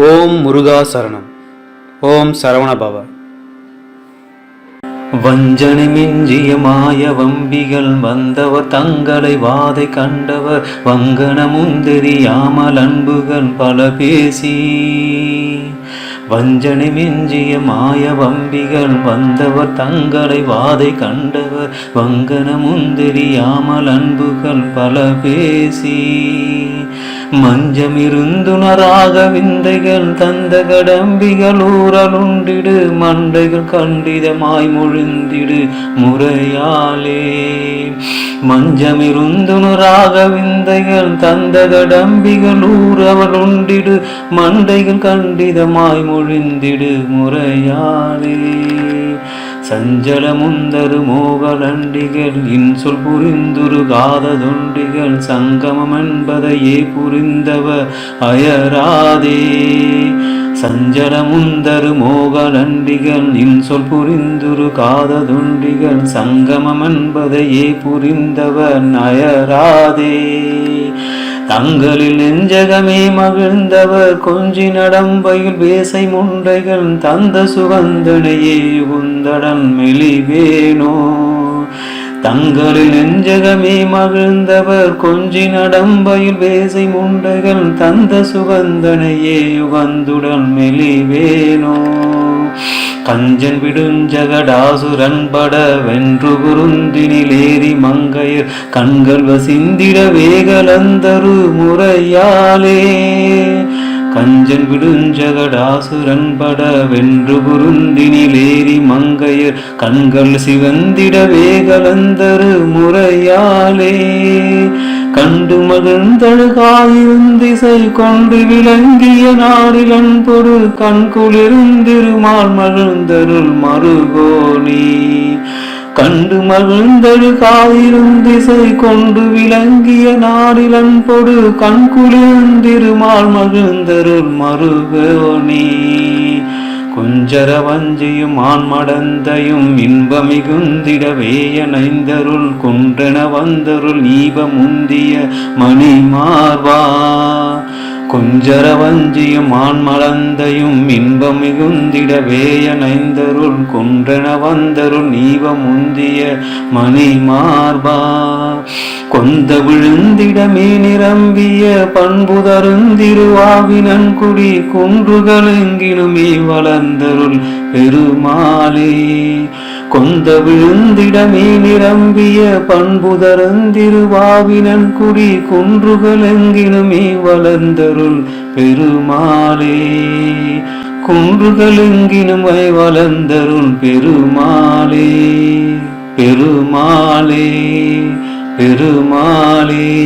ஓம் முருகா சரணம். ஓம் சரவண பவ வஞ்சனை மிஞ்சிய மாய வம்பிகள் வந்தவர் தங்களை வாதை கண்டவர் வங்கன முந்தெரியாமல் அன்புகள் பல பேசி. வஞ்சனை மிஞ்சிய மாய வம்பிகள் வந்தவர் தங்களை வாதை கண்டவர் வங்கன முந்தெரியாமல் அன்புகள் பல பேசி. மஞ்சமிருந்துணராக விந்தைகள் தந்த கடம்பிகள் ஊரலுண்டிடு மண்டைகள் கண்டிதமாய் முழுந்திடு முறையாலே. மஞ்சமிருந்துணராக விந்தைகள் தந்த கடம்பிகள் ஊரவளுண்டிடு மண்டைகள் கண்டிதமாய் மொழிந்திடு முறையாலே. சஞ்சல முந்தரு மோகலண்டிகள் இன்சொல் புரிந்துரு காததொண்டிகள் சங்கமம் என்பதையே புரிந்தவ அயராதே. சஞ்சல முந்தரு மோகலண்டிகள் இன்சொல் புரிந்துரு காததுண்டிகள் சங்கமம் என்பதையே புரிந்தவர் அயராதே. தங்களில் நெஞ்சகமே மகிழ்ந்தவர் கொஞ்சி நடம்பையில் வேசை முண்டைகள் தந்த சுகந்தனையே உந்தடன் மெலிவேனோ. தங்களில் நெஞ்சகமே மகிழ்ந்தவர் கொஞ்சி நடம்பையில் வேசை முண்டைகள் தந்த சுகந்தனையே யுகந்துடன் மெலிவேனோ. கஞ்சன் விடுஞ்சகடாசுரன் பட வென்று குருந்தினிலேறி மங்கையர் கண்கள் வசிந்திட வேகலந்தரு முறையாலே. கஞ்சன் விடுஞ்சகடாசுரன் பட வென்று குருந்தினிலேறி மங்கையர் கண்கள் சிவந்திட வேகலந்தரு முறையாலே. கண்டு மகிழ்ந்தழுகாயிருந்திசை கொண்டு விளங்கிய நாடிலன் கண் குளிர்ந்திருமால் மகிழ்ந்தருள் மறுகோணி. கண்டு மகிழ்ந்தழுகாயிருந்திசை கொண்டு விளங்கிய நாடிலன் கண் குளிர்ந்திருமால் மகிழ்ந்தருள் மறுகோணி. குஞ்சர வஞ்சியும் ஆன்மடந்தையும் இன்ப மிகுந்திடவே நைந்தருள் குன்றென வந்தருள் நீப முந்திய மணி குஞ்சர வஞ்சியும் ஆன்மலந்தையும் இன்பம் மிகுந்திடவே நைந்தருள் குன்றென வந்தருள் நீவ முந்திய மணி மார்பா கொந்த விழுந்திடமே நிரம்பிய பண்புதருந்திருவாவினன் குடி குன்றுகளெங்கிலுமே வளர்ந்தருள் பெருமாளே. கொந்த விழுந்திடமே நிரம்பிய பண்புதரந்திருவாவினன் குடி குன்றுகளெங்கினுமே வளர்ந்தருள் பெருமாளே. குன்றுகளெங்கினுமை வளர்ந்தருள் பெருமாளே. பெருமாளே பெருமாளே.